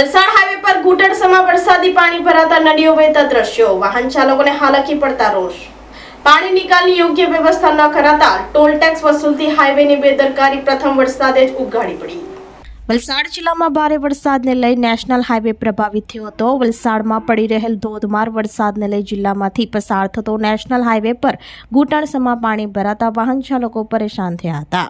Valsad highway પર ઘૂંટણસમાં વરસાદી પાણી ભરાતા નદીઓ વહેતા દ્રશ્યો. વાહન ચાલકોને હાલાકી પડતા રોષ. પાણી નિકાલની યોગ્ય વ્યવસ્થા ન કરાતા ટોલ ટેક્સ વસૂલતી હાઈવેની બેદરકારી પ્રથમ વરસાદે જ ઉઘાડી પડી. વલસાડ જિલ્લામાં ભારે વરસાદને લઈ નેશનલ હાઈવે પ્રભાવિત થયો હતો. વલસાડમાં પડી રહેલ ધોધમાર વરસાદને લઈ જિલ્લામાંથી પસાર થતો નેશનલ હાઈવે પર ઘૂંટણસમાં પાણી ભરાતા વાહન ચાલકો પરેશાન થયા હતા.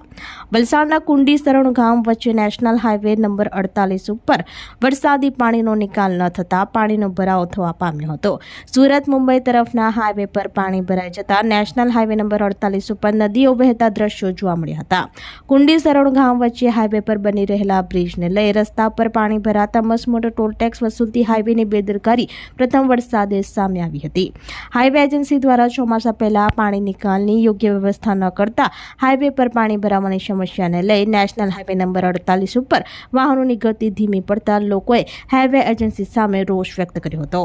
વલસાડના કુંડી સરણ ગામ વચ્ચે નેશનલ હાઈવે નંબર અડતાલીસ ઉપર વરસાદી પાણીનો નિકાલ ન થતાં પાણીનો ભરાવો થવા પામ્યો હતો. સુરત, મુંબઈ તરફના હાઈવે પર પાણી ભરાઈ જતા નેશનલ હાઈવે નંબર અડતાલીસ ઉપર નદીઓ વહેતા દ્રશ્યો જોવા મળ્યા હતા. કુંડી સરણ ગામ વચ્ચે હાઈવે પર બની રહેલા બ્રિજને લઈ રસ્તા પર પાણી ભરાતા મસમોટો ટોલટેક્સ વસૂલતી હાઈવેની બેદરકારી પ્રથમ વરસાદે સામે આવી હતી. હાઈવે એજન્સી દ્વારા ચોમાસા પહેલા પાણી નિકાલની યોગ્ય વ્યવસ્થા ન કરતા હાઈવે પર પાણી ભરાવાની સમસ્યાને લઈ નેશનલ હાઈવે નંબર અડતાલીસ ઉપર વાહનોની ગતિ ધીમી પડતા લોકોએ હાઈવે એજન્સી સામે રોષ વ્યક્ત કર્યો હતો.